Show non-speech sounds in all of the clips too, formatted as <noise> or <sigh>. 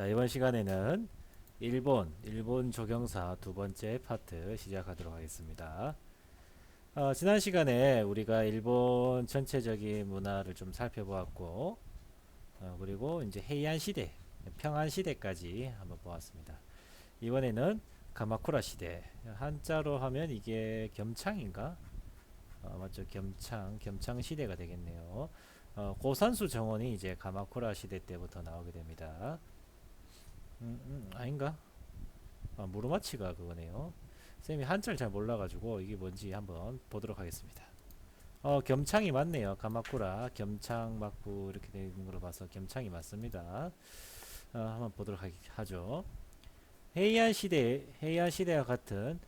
자, 이번 시간에는 일본, 일본 조경사 두 번째 파트 시작하도록 하겠습니다. 어, 지난 시간에 우리가 일본 전체적인 문화를 좀 살펴보았고, 어, 그리고 이제 헤이안 시대, 평안 시대까지 한번 보았습니다. 이번에는 가마쿠라 시대, 한자로 하면 이게 겸창인가? 어, 맞죠? 겸창, 겸창 시대가 되겠네요. 어, 고산수 정원이 이제 가마쿠라 시대 때부터 나오게 됩니다. 음, 음, 아닌가? 아, 무르마치가 그거네요. 쌤이 한자를 잘 몰라가지고 이게 뭔지 한번 보도록 하겠습니다. 어, 겸창이 맞네요. 가마쿠라, 겸창, 막부 이렇게 되는 걸로 봐서 겸창이 맞습니다. 어, 한번 보도록 하, 하죠. 헤이안 시대, 헤이안 시대와 같은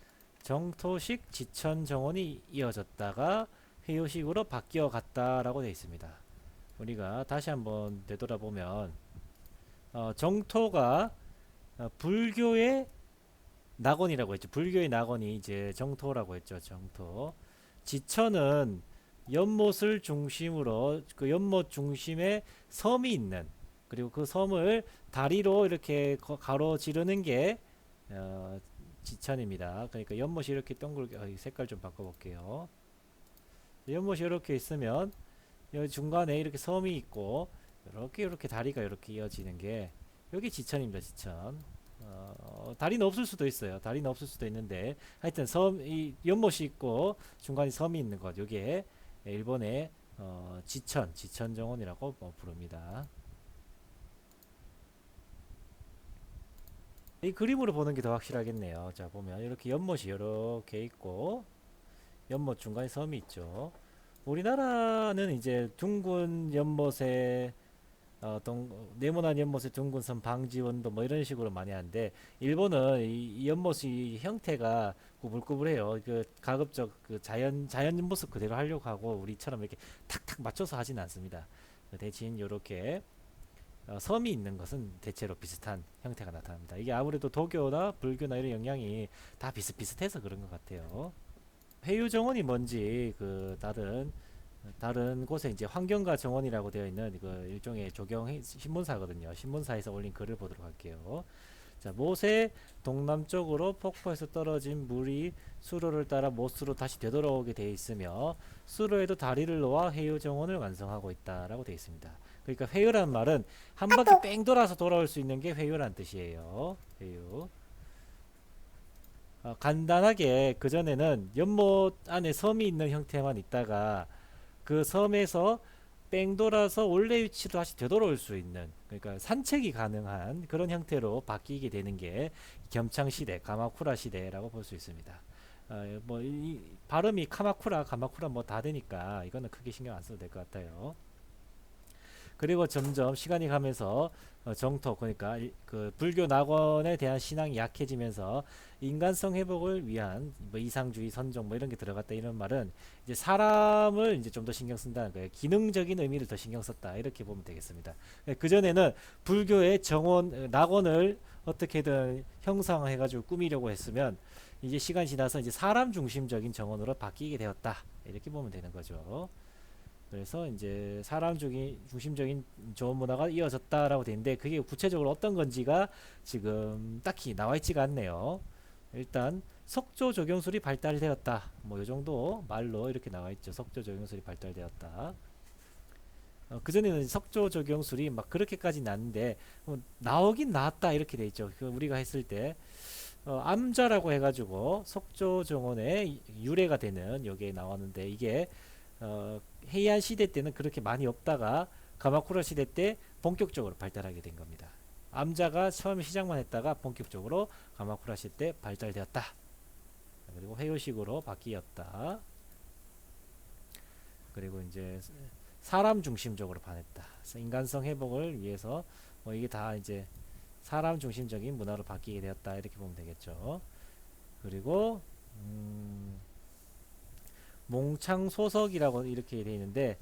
정토식 지천 정원이 이어졌다가 회요식으로 바뀌어 갔다라고 되어 있습니다. 우리가 다시 한번 되돌아보면 어, 정토가 어, 불교의 낙원이라고 했죠. 불교의 낙원이 이제 정토라고 했죠. 정토. 지천은 연못을 중심으로 그 연못 중심에 섬이 있는 그리고 그 섬을 다리로 이렇게 거- 가로지르는 게 어, 지천입니다. 그러니까 연못이 이렇게 동글게 어, 이 색깔 좀 바꿔볼게요. 연못이 이렇게 있으면 여기 중간에 이렇게 섬이 있고 이렇게 이렇게 다리가 이렇게 이어지는 게 여기 지천입니다. 지천. 어, 다리는 없을 수도 있어요. 다리는 없을 수도 있는데 하여튼 섬, 이 연못이 있고 중간에 섬이 있는 것. 요게 일본의 어, 지천, 지천 정원이라고 뭐 부릅니다. 이 그림으로 보는 게 더 확실하겠네요. 자 보면 이렇게 연못이 이렇게 있고 연못 중간에 섬이 있죠. 우리나라는 이제 둥근 연못에 어, 동, 네모난 연못에 둥근 섬 방지원도 뭐 이런 식으로 많이 하는데 일본은 이, 이 연못이 형태가 구불구불해요. 그 가급적 그 자연 자연 모습 그대로 하려고 하고 우리처럼 이렇게 탁탁 맞춰서 하진 않습니다. 그 대신 이렇게 어, 섬이 있는 것은 대체로 비슷한 형태가 나타납니다. 이게 아무래도 도교나 불교나 이런 영향이 다 비슷비슷해서 그런 것 같아요. 회유 정원이 뭔지 그 다른 다른 곳에 이제 환경가 정원이라고 되어 있는 그 일종의 조경 해- 신문사거든요. 신문사에서 올린 글을 보도록 할게요. 자, 못의 동남쪽으로 폭포에서 떨어진 물이 수로를 따라 못으로 다시 되돌아오게 되어 있으며 수로에도 다리를 놓아 해유 정원을 완성하고 있다라고 되어 있습니다. 그러니까 회유란 말은 한 바퀴 뺑 돌아서 돌아올 수 있는 게 회유란 뜻이에요. 회유. 어, 간단하게 그 전에는 연못 안에 섬이 있는 형태만 있다가 그 섬에서 뺑 돌아서 원래 위치로 다시 되돌아올 수 있는 그러니까 산책이 가능한 그런 형태로 바뀌게 되는 게 겸창 시대, 가마쿠라 시대라고 볼 수 있습니다. 어, 뭐 이, 발음이 카마쿠라, 가마쿠라 뭐 다 되니까 이거는 크게 신경 안 써도 될 것 같아요. 그리고 점점 시간이 가면서 어, 정토 그러니까 이- 그 불교 낙원에 대한 신앙이 약해지면서 인간성 회복을 위한 뭐 이상주의 선종 뭐 이런 게 들어갔다 이런 말은 이제 사람을 이제 좀 더 신경 쓴다는 거예요. 기능적인 의미를 더 신경 썼다 이렇게 보면 되겠습니다. 그 전에는 불교의 정원 어, 낙원을 어떻게든 형상해가지고 꾸미려고 했으면 이제 시간 이 지나서 이제 사람 중심적인 정원으로 바뀌게 되었다 이렇게 보면 되는 거죠. 그래서 이제 사람 중이 중심적인 좋은 문화가 이어졌다라고 되는데 그게 구체적으로 어떤 건지가 지금 딱히 나와 있지가 않네요. 일단 석조 조경술이 발달되었다. 뭐 요 정도 말로 이렇게 나와 있죠. 석조 조경술이 발달되었다. 어, 그전에는 석조 조경술이 막 그렇게까지 났는데 어, 나오긴 나왔다 이렇게 돼 있죠. 그 우리가 했을 때 어, 암자라고 해가지고 석조 정원의 유래가 되는 여기에 나왔는데 이게 어, 헤이안 시대 때는 그렇게 많이 없다가 가마쿠라 시대 때 본격적으로 발달하게 된 겁니다. 암자가 처음에 시작만 했다가 본격적으로 가마쿠라 시대 때 발달되었다. 그리고 회요식으로 바뀌었다. 그리고 이제 사람 중심적으로 반했다. 인간성 회복을 위해서 뭐 이게 다 이제 사람 중심적인 문화로 바뀌게 되었다 이렇게 보면 되겠죠. 그리고 음, 몽창 소석이라고 이렇게 되어 있는데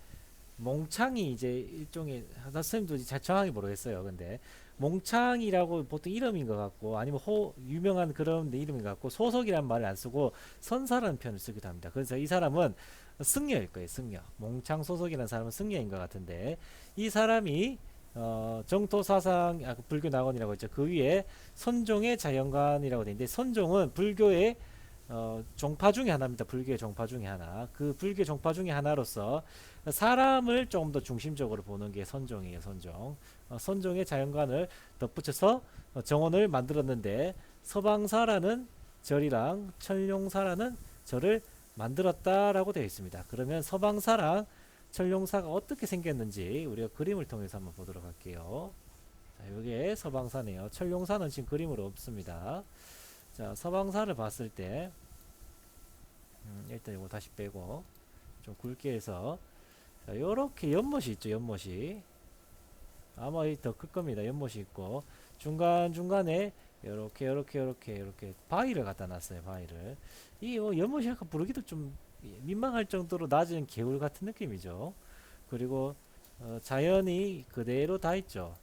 몽창이 이제 일종의 나 선생님도 잘 정확히 모르겠어요. 근데 몽창이라고 보통 이름인 것 같고 아니면 호 유명한 그런 이름인 것 같고 소석이란 말을 안 쓰고 선사라는 표현을 쓰기도 합니다. 그래서 이 사람은 승려일 거예요. 승려. 몽창 소석이라는 사람은 승려인 것 같은데 이 사람이 어, 정토 사상 아, 그 불교 낙원이라고 했죠. 그 위에 선종의 자연관이라고 돼 있는데 선종은 불교의 어, 종파 중에 하나입니다. 불교의 종파 중에 하나. 그 불교 종파 중에 하나로서 사람을 조금 더 중심적으로 보는 게 선종이에요. 선종. 어, 선종의 자연관을 덧붙여서 어, 정원을 만들었는데 서방사라는 절이랑 천룡사라는 절을 만들었다라고 되어 있습니다. 그러면 서방사랑 천룡사가 어떻게 생겼는지 우리가 그림을 통해서 한번 보도록 할게요. 자, 이게 서방사네요. 천룡사는 지금 그림으로 없습니다. 자, 서방사를 봤을 때 음, 일단 이거 다시 빼고 좀 굵게 해서 자, 요렇게 연못이 있죠. 연못이 아마 더 클 겁니다. 연못이 있고 중간 중간에 요렇게 요렇게 요렇게 요렇게 바위를 갖다 놨어요. 바위를 이 어, 연못이 약간 부르기도 좀 민망할 정도로 낮은 개울 같은 느낌이죠. 그리고 어, 자연이 그대로 다 있죠.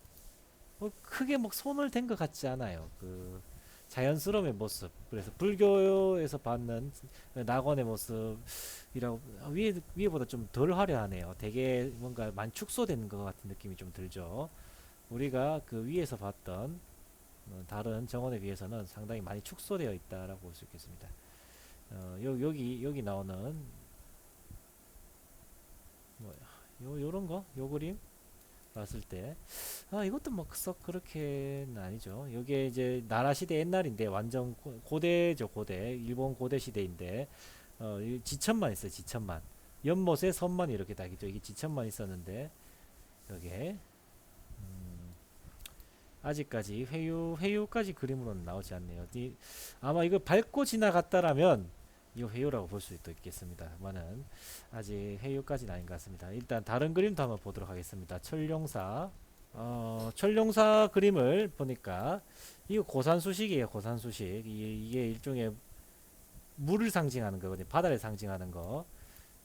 뭐 크게 뭐 손을 댄 것 같지 않아요. 그 자연스러움의 모습. 그래서 불교에서 받는 낙원의 모습이라고 위에 위에보다 좀 덜 화려하네요. 되게 뭔가 많이 축소된 것 같은 느낌이 좀 들죠. 우리가 그 위에서 봤던 어, 다른 정원에 비해서는 상당히 많이 축소되어 있다라고 볼 수 있겠습니다. 어, 요, 여기 여기 나오는 뭐야 요 요런 거 요 그림 봤을 때 아 이것도 뭐썩 그렇게는 아니죠. 요게 이제 나라 시대 옛날인데 완전 고- 고대죠 고대 일본 고대 시대인데 어, 이 지천만 있어요 지천만 연못에 섬만 이렇게 딱 있죠. 이게 지천만 있었는데 여기에 음, 아직까지 회유 회유까지 그림으로는 나오지 않네요. 이, 아마 이거 밟고 지나갔다라면 이 회유라고 볼 수도 있겠습니다만은 아직 회유까지는 아닌 것 같습니다. 일단 다른 그림도 한번 보도록 하겠습니다. 철룡사 어, 철룡사 그림을 보니까 이거 고산수식이에요. 고산수식 이, 이게 일종의 물을 상징하는 거거든요. 바다를 상징하는 거.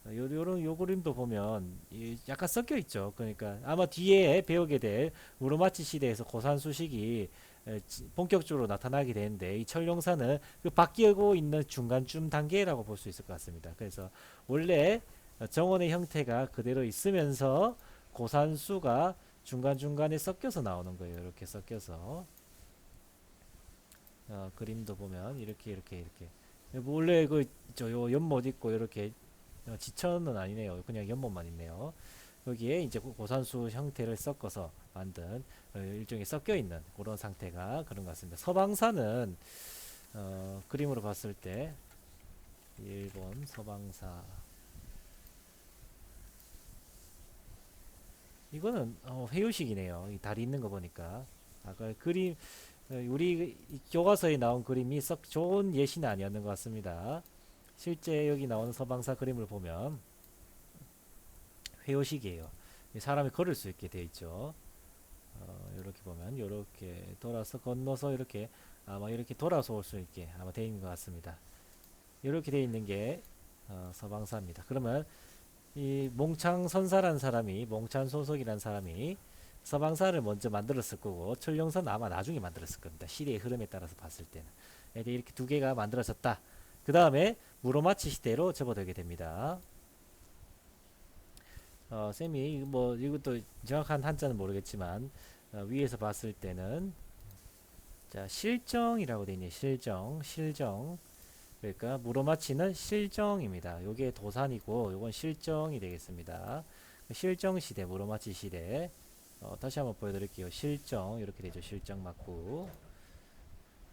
어, 요, 요런 요 그림도 보면 이 약간 섞여 있죠. 그러니까 아마 뒤에 배우게 될 우르마치 시대에서 고산수식이 본격적으로 나타나게 되는데 이 철룡사는 그 바뀌고 있는 중간쯤 단계라고 볼 수 있을 것 같습니다. 그래서 원래 어, 정원의 형태가 그대로 있으면서 고산수가 중간중간에 섞여서 나오는 거예요. 이렇게 섞여서 어, 그림도 보면 이렇게 이렇게 이렇게 원래 그 저 요 연못 있고 이렇게 어, 지천은 아니네요. 그냥 연못만 있네요. 여기에 이제 고- 고산수 형태를 섞어서 만든 어, 일종의 섞여 있는 그런 상태가 그런 것 같습니다. 서방사는 어, 그림으로 봤을 때 일본 서방사 이거는 어, 회유식이네요. 이 다리 있는 거 보니까 아까 그림 어, 우리 이 교과서에 나온 그림이 썩 좋은 예시는 아니었는 것 같습니다. 실제 여기 나오는 서방사 그림을 보면 회요식이에요. 이 사람이 걸을 수 있게 되어 있죠. 어, 이렇게 보면 이렇게 돌아서 건너서 이렇게 아마 이렇게 돌아서 올 수 있게 아마 되어 있는 것 같습니다. 이렇게 되어 있는 게 어, 서방사입니다. 그러면 이 몽창 선사라는 사람이 몽창 소속이라는 사람이 서방사를 먼저 만들었을 거고 철룡사는 아마 나중에 만들었을 겁니다. 시대의 흐름에 따라서 봤을 때는 이렇게 두 개가 만들어졌다. 그 다음에 무로마치 시대로 접어들게 됩니다. 어, 쌤이 뭐 이것도 정확한 한자는 모르겠지만 어, 위에서 봤을 때는 자 실정이라고 되어 있네요. 실정, 실정. 그러니까 무로마치는 실정입니다. 요게 도산이고 요건 실정이 되겠습니다. 실정 시대, 무로마치 시대. 어, 다시 한번 보여드릴게요. 실정 이렇게 되죠. 실정 맞고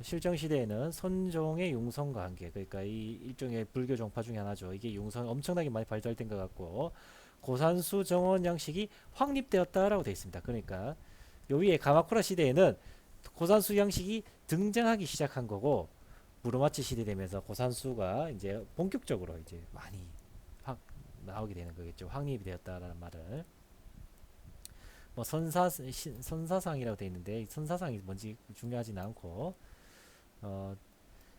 실정 시대에는 선종의 융성과 함께 그러니까 이 일종의 불교 종파 중에 하나죠. 이게 융성 엄청나게 많이 발달된 것 같고 고산수 정원 양식이 확립되었다라고 되어 있습니다. 그러니까 요 위에 가마쿠라 시대에는 고산수 양식이 등장하기 시작한 거고 무로마치 시대 되면서 고산수가 이제 본격적으로 이제 많이 확 나오게 되는 거겠죠. 확립이 되었다라는 말을 뭐 선사 시- 선사상이라고 되어 있는데 이 선사상이 뭔지 중요하지는 않고 어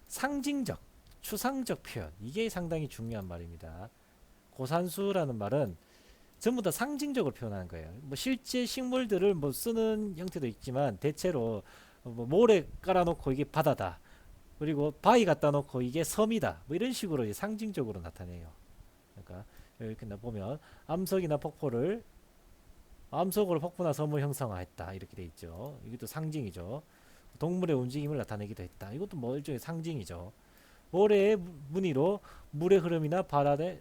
상징적 추상적 표현 이게 상당히 중요한 말입니다. 고산수라는 말은 전부 다 상징적으로 표현하는 거예요. 뭐 실제 식물들을 뭐 쓰는 형태도 있지만 대체로 뭐 모래 깔아놓고 이게 바다다. 그리고 바위 갖다 놓고 이게 섬이다. 뭐 이런 식으로 상징적으로 나타내요. 그러니까 이렇게 나 보면 암석이나 폭포를 암석으로 폭포나 섬을 형성하였다 이렇게 돼 있죠. 이것도 상징이죠. 동물의 움직임을 나타내기도 했다. 이것도 뭐 일종의 상징이죠. 모래의 무- 무늬로 물의 흐름이나 바다의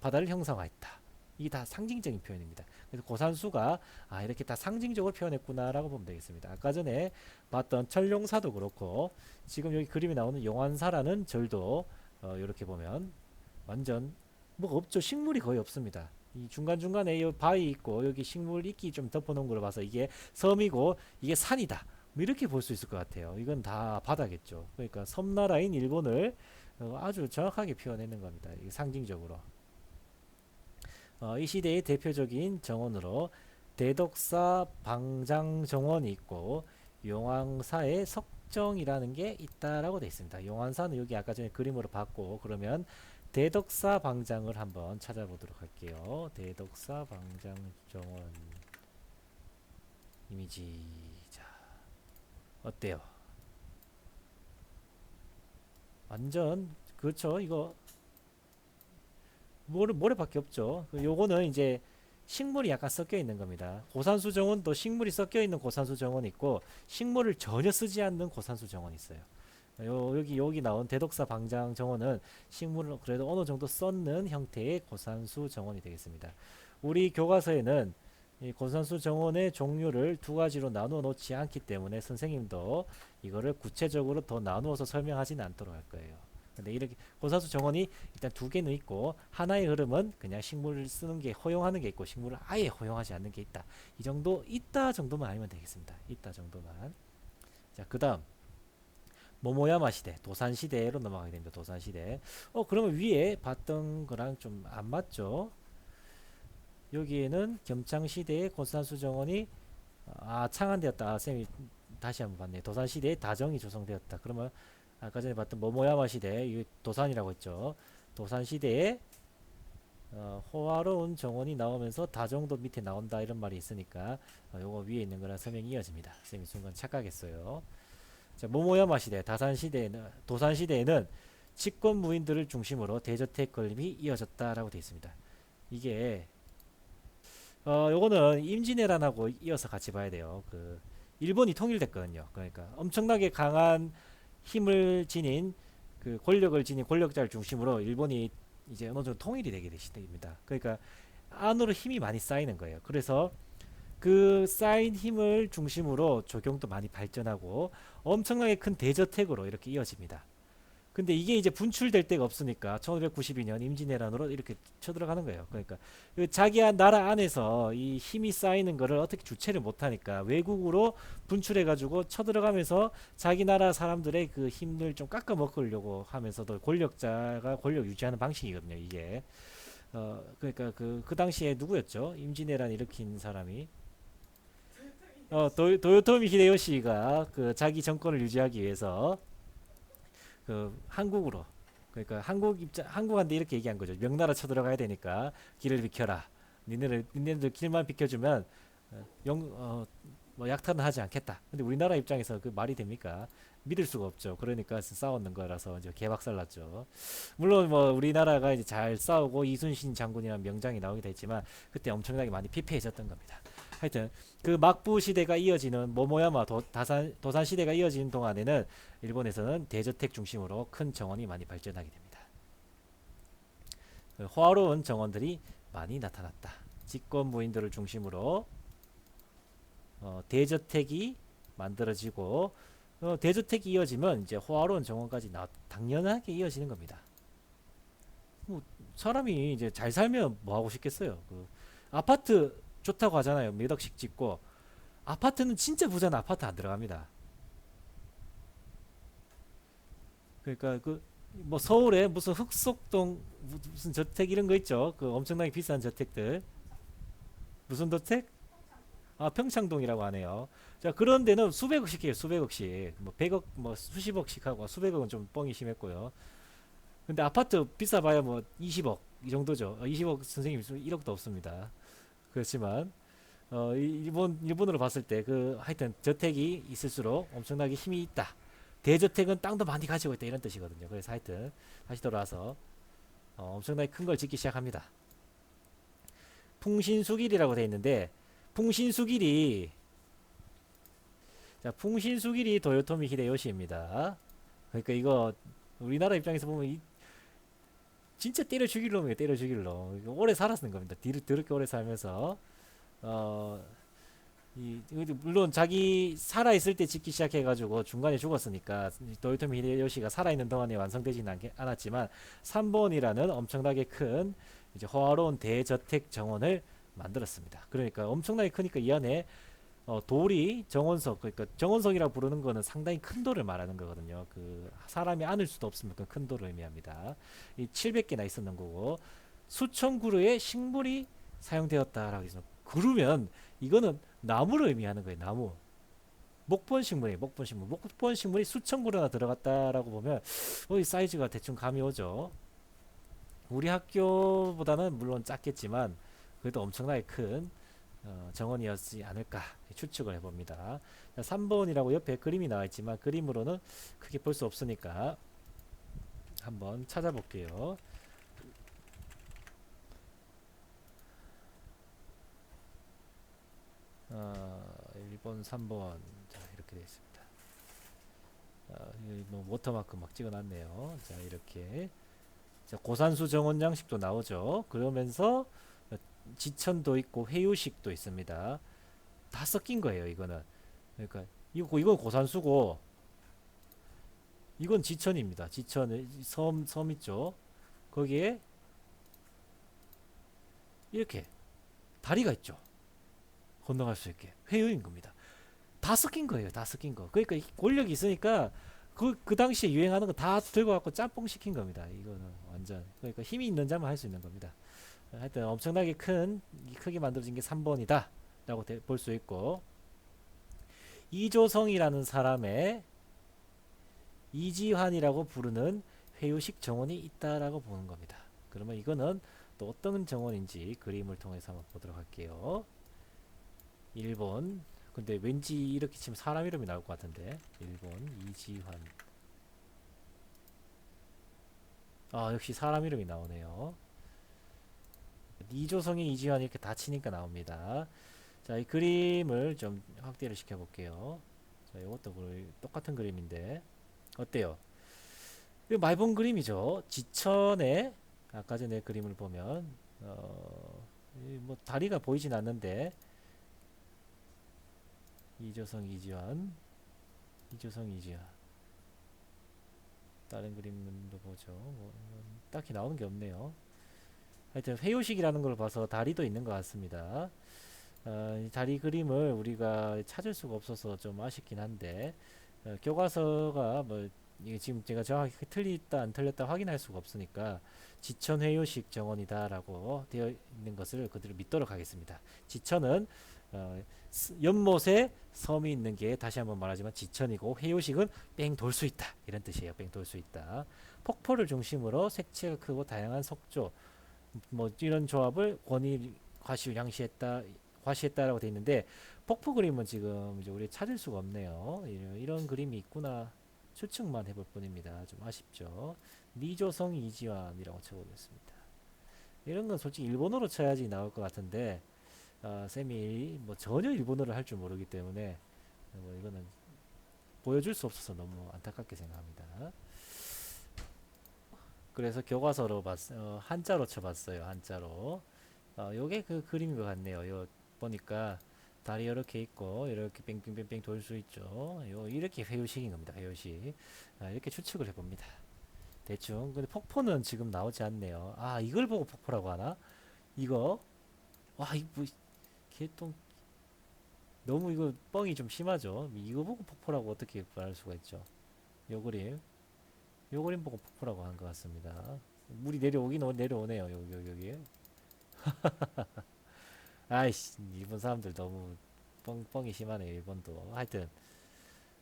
바다를 형성하였다. 이게 다 상징적인 표현입니다. 그래서 고산수가 아 이렇게 다 상징적으로 표현했구나라고 보면 되겠습니다. 아까 전에 봤던 철용사도 그렇고 지금 여기 그림에 나오는 용환사라는 절도 어, 이렇게 보면 완전 뭐가 없죠. 식물이 거의 없습니다. 이 중간 중간에 이 바위 있고 여기 식물 이끼 좀 덮어놓은 걸 봐서 이게 섬이고 이게 산이다. 뭐 이렇게 볼 수 있을 것 같아요. 이건 다 바다겠죠. 그러니까 섬나라인 일본을 어, 아주 정확하게 표현했는 겁니다. 상징적으로. 어, 이 시대의 대표적인 정원으로 대덕사 방장 정원이 있고 용왕사의 석정이라는 게 있다라고 되어 있습니다. 용왕사는 여기 아까 전에 그림으로 봤고 그러면 대덕사 방장을 한번 찾아보도록 할게요. 대덕사 방장 정원 이미지 자 어때요? 완전 그렇죠. 이거 모래 모래밖에 없죠. 그 요거는 이제 식물이 약간 섞여 있는 겁니다. 고산수 정원도 식물이 섞여 있는 고산수 정원이 있고 식물을 전혀 쓰지 않는 고산수 정원이 있어요. 요 여기 여기 나온 대덕사 방장 정원은 식물을 그래도 어느 정도 썼는 형태의 고산수 정원이 되겠습니다. 우리 교과서에는 이 고산수 정원의 종류를 두 가지로 나누어 놓지 않기 때문에 선생님도 이거를 구체적으로 더 나누어서 설명하지는 않도록 할 거예요. 근데 이렇게 고산수 정원이 일단 두 개는 있고 하나의 흐름은 그냥 식물을 쓰는 게 허용하는 게 있고 식물을 아예 허용하지 않는 게 있다. 이 정도 있다 정도만 알면 되겠습니다. 있다 정도만. 자, 그다음 모모야마 시대, 도산 시대로 넘어가게 됩니다. 도산 시대. 어, 그러면 위에 봤던 거랑 좀 안 맞죠? 여기에는 겸창 시대의 고산수 정원이 아, 창안되었다. 아, 쌤이 다시 한번 봤네. 도산 시대에 다정이 조성되었다. 그러면 아까 전에 봤던 모모야마 시대, 이 도산이라고 했죠. 도산 시대에 어, 호화로운 정원이 나오면서 다정도 밑에 나온다 이런 말이 있으니까 어, 요거 위에 있는 거랑 설명이 이어집니다. 쌤이 순간 착각했어요. 자, 모모야마 시대, 다산 시대에는 도산 시대에는 집권 무인들을 중심으로 대저택 건립이 이어졌다라고 되어 있습니다. 이게 어 요거는 임진왜란하고 이어서 같이 봐야 돼요. 그 일본이 통일됐거든요. 그러니까 엄청나게 강한 힘을 지닌 그 권력을 지닌 권력자를 중심으로 일본이 이제 어느 정도 통일이 되게 되십니다. 그러니까 안으로 힘이 많이 쌓이는 거예요. 그래서 그 쌓인 힘을 중심으로 조경도 많이 발전하고 엄청나게 큰 대저택으로 이렇게 이어집니다. 근데 이게 이제 분출될 데가 없으니까 1592년 임진왜란으로 이렇게 쳐들어가는 거예요. 그러니까 그 자기 나라 안에서 이 힘이 쌓이는 거를 어떻게 주체를 못하니까 외국으로 분출해가지고 쳐들어가면서 자기 나라 사람들의 그 힘을 좀 깎아 먹으려고 하면서도 권력자가 권력 유지하는 방식이거든요. 이게 어 그러니까 그그 당시에 누구였죠? 임진왜란 일으킨 사람이 어 도, 도요토미 히데요시가 그 자기 정권을 유지하기 위해서 그 한국으로 그러니까 한국 입장 한국한테 이렇게 얘기한 거죠. 명나라 쳐들어가야 되니까 길을 비켜라. 니네들 니네들 길만 비켜주면 어, 영어 뭐 약탈은 하지 않겠다. 근데 우리나라 입장에서 그 말이 됩니까? 믿을 수가 없죠. 그러니까 싸웠는 거라서 이제 개박살 났죠. 물론 뭐 우리나라가 이제 잘 싸우고 이순신 장군이라는 명장이 나오기도 했지만 그때 엄청나게 많이 피폐해졌던 겁니다. 하여튼 그 막부 시대가 이어지는 모모야마 도, 다산, 도산 시대가 이어지는 동안에는 일본에서는 대저택 중심으로 큰 정원이 많이 발전하게 됩니다. 그 호화로운 정원들이 많이 나타났다. 집권 무인들을 중심으로 어, 대저택이 만들어지고 어, 대저택이 이어지면 이제 호화로운 정원까지 나, 당연하게 이어지는 겁니다. 뭐 사람이 이제 잘 살면 뭐 하고 싶겠어요. 그 아파트 좋다고 하잖아요. 몇 억씩 짓고 아파트는 진짜 부자는 아파트 안 들어갑니다. 그러니까 그 뭐 서울에 무슨 흑석동 무- 무슨 저택 이런 거 있죠. 그 엄청나게 비싼 저택들. 무슨 저택? 아 평창동이라고 하네요. 자 그런 데는 수백억씩 해요. 수백억씩. 뭐 백억 뭐 수십억씩 하고 수백억은 좀 뻥이 심했고요. 근데 아파트 비싸봐야 뭐 20억 이 정도죠. 어, 20억 선생님 1억도 없습니다. 그렇지만 어, 이- 일본 일본으로 봤을 때 그 하여튼 저택이 있을수록 엄청나게 힘이 있다. 대저택은 땅도 많이 가지고 있다 이런 뜻이거든요. 그래서 하여튼 다시 돌아와서 어, 엄청나게 큰 걸 짓기 시작합니다. 풍신수길이라고 돼 있는데 풍신수길이 자 풍신수길이 도요토미 히데요시입니다. 그러니까 이거 우리나라 입장에서 보면 이 진짜 때려 죽일 놈이에요. 때려 죽일 놈. 오래 살았는 겁니다. 뒤를 더럽게 오래 살면서 어. 이 물론 자기 살아 있을 때 짓기 시작해 가지고 중간에 죽었으니까 이 도요토미 히데요시가 살아 있는 동안에 완성되지는 않게, 않았지만 3번이라는 엄청나게 큰 이제 호화로운 대저택 정원을 만들었습니다. 그러니까 엄청나게 크니까 이 안에 어, 돌이 정원석 그러니까 정원석이라고 부르는 거는 상당히 큰 돌을 말하는 거거든요. 그 사람이 안을 수도 없으면 그큰 돌을 의미합니다. 이 700개나 있었는 거고 수천 그루의 식물이 사용되었다라고 해서 그루면 이거는 나무를 의미하는 거예요. 나무. 목본 식물이에요. 목본 식물. 목본 식물이 수천 그루나 들어갔다라고 보면 어, 이 사이즈가 대충 감이 오죠. 우리 학교보다는 물론 작겠지만 그래도 엄청나게 큰 어, 정원이었지 않을까 추측을 해봅니다. 3번이라고 옆에 그림이 나와 있지만 그림으로는 크게 볼 수 없으니까 한번 찾아볼게요. 어, 1번, 3번 자 이렇게 되어 있습니다. 어, 뭐 워터마크 막 찍어놨네요. 자 이렇게 자, 고산수 정원 양식도 나오죠. 그러면서 지천도 있고 회유식도 있습니다. 다 섞인 거예요, 이거는. 그러니까 이거 이건 고산수고 이건 지천입니다. 지천 섬, 섬 있죠. 거기에 이렇게 다리가 있죠. 건너갈 수 있게 회유인 겁니다. 다 섞인 거예요. 다 섞인 거. 그러니까 이 권력이 있으니까 그, 그 당시에 유행하는 거 다 들고 갖고 짬뽕 시킨 겁니다. 이거는 완전. 그러니까 힘이 있는 자만 할 수 있는 겁니다. 하여튼 엄청나게 큰이 크게 만들어진 게 3번이다 라고 볼 수 있고 이조성이라는 사람의 이지환이라고 부르는 회유식 정원이 있다라고 보는 겁니다. 그러면 이거는 또 어떤 정원인지 그림을 통해서 한번 보도록 할게요. 1번 근데 왠지 이렇게 치면 사람 이름이 나올 것 같은데 1번 이지환 아 역시 사람 이름이 나오네요. 이조성의 이지환 이렇게 다 치니까 나옵니다. 자, 이 그림을 좀 확대를 시켜 볼게요. 자, 이것도 그 똑같은 그림인데 어때요? 이거 많이 본 그림이죠. 지천에 아까 전에 그림을 보면 어, 이뭐 다리가 보이진 않는데 이조성 이지환 이조성 이지환 다른 그림도 보죠. 뭐, 뭐 딱히 나오는 게 없네요. 하여튼 회요식이라는 걸 봐서 다리도 있는 것 같습니다. 어, 이 다리 그림을 우리가 찾을 수가 없어서 좀 아쉽긴 한데 어, 교과서가 뭐 이게 지금 제가 정확히 틀렸다 안 틀렸다 확인할 수가 없으니까 지천 회요식 정원이다라고 되어 있는 것을 그대로 믿도록 하겠습니다. 지천은 어, 스- 연못에 섬이 있는 게 다시 한번 말하지만 지천이고 회요식은 뺑 돌 수 있다 이런 뜻이에요. 뺑 돌 수 있다. 폭포를 중심으로 색채가 크고 다양한 석조 뭐 이런 조합을 권위 과시 양시했다 과시했다라고 돼 있는데 폭포 그림은 지금 이제 우리 찾을 수가 없네요. 이런, 이런 그림이 있구나 추측만 해볼 뿐입니다. 좀 아쉽죠. 니조성 이지환이라고 쳐보겠습니다. 이런 건 솔직히 일본어로 쳐야지 나올 것 같은데 아, 쌤이 뭐 전혀 일본어를 할 줄 모르기 때문에 뭐 이거는 보여줄 수 없어서 너무 안타깝게 생각합니다. 그래서 교과서로 봤, 어, 한자로 쳐봤어요. 한자로. 어, 요게 그 그림인 것 같네요. 요 보니까 다리 이렇게 있고 이렇게 뺑뺑뺑뺑 돌 수 있죠. 요 이렇게 회유식인 겁니다. 회유식. 아, 이렇게 추측을 해봅니다. 대충. 근데 폭포는 지금 나오지 않네요. 아 이걸 보고 폭포라고 하나? 이거 와 이거 뭐 개똥 너무 이거 뻥이 좀 심하죠. 이거 보고 폭포라고 어떻게 말할 수가 있죠. 요 그림. 요 그림 보고 폭포라고 한 것 같습니다. 물이 내려오긴 오- 내려오네요. 여기 여기 여기. 아이씨 일본 사람들 너무 뻥 뻥이 심하네 일본도. 하여튼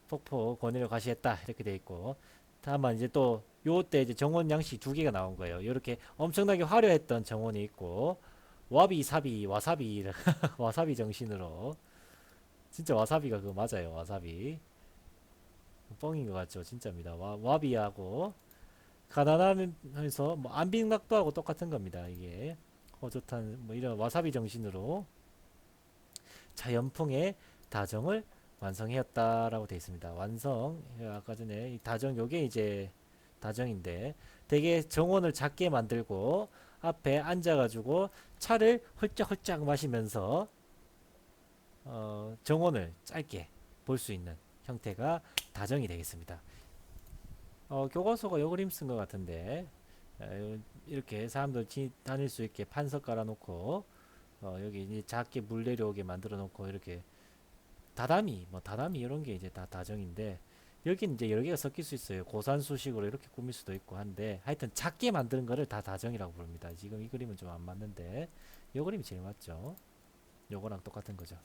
폭포 권위를 과시했다 이렇게 돼 있고. 다만 이제 또 요때 이제 정원 양식 두 개가 나온 거예요. 이렇게 엄청나게 화려했던 정원이 있고 와비 사비 와사비 <laughs> 와사비 정신으로 진짜 와사비가 그거 맞아요. 와사비. 뻥인 것 같죠. 진짜입니다. 와, 와비하고 가난하면서 뭐 안빈각도 하고 똑같은 겁니다. 이게 어좋단 뭐 이런 와사비 정신으로 자연풍의 다정을 완성하였다라고 되어 있습니다. 완성 아까 전에 이 다정 요게 이제 다정인데 되게 정원을 작게 만들고 앞에 앉아가지고 차를 홀짝홀짝 마시면서 어, 정원을 짧게 볼 수 있는 형태가 다정이 되겠습니다. 어, 교과서가 요 그림 쓴 것 같은데 에, 이렇게 사람들 지, 다닐 수 있게 판석 깔아놓고 어, 여기 이제 작게 물 내려오게 만들어 놓고 이렇게 다다미 뭐 다다미 이런 게 이제 다 다정인데 여기는 이제 여러 개가 섞일 수 있어요. 고산수식으로 이렇게 꾸밀 수도 있고 한데 하여튼 작게 만드는 거를 다 다정이라고 부릅니다. 지금 이 그림은 좀 안 맞는데 이 그림이 제일 맞죠? 요거랑 똑같은 거죠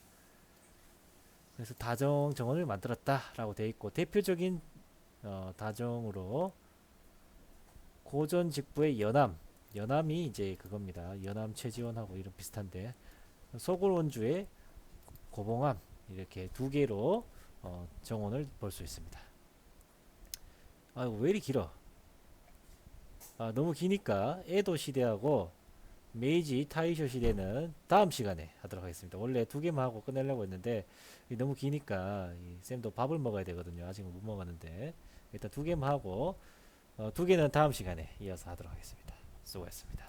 그래서 다정 정원을 만들었다 라고 되어 있고 대표적인 어, 다정으로 고전 직부의 연암 연암이 이제 그겁니다 연암 최지원하고 이런 비슷한데 소굴원주의 고봉암 이렇게 두 개로 어, 정원을 볼 수 있습니다. 아이고 왜 이리 길어? 아 너무 기니까 에도 시대하고 메이지 타이쇼 시대는 다음 시간에 하도록 하겠습니다. 원래 두 개만 하고 끝내려고 했는데 너무 기니까 이 쌤도 밥을 먹어야 되거든요. 아직은 못 먹었는데 일단 두 개만 하고 어, 두 개는 다음 시간에 이어서 하도록 하겠습니다. 수고했습니다.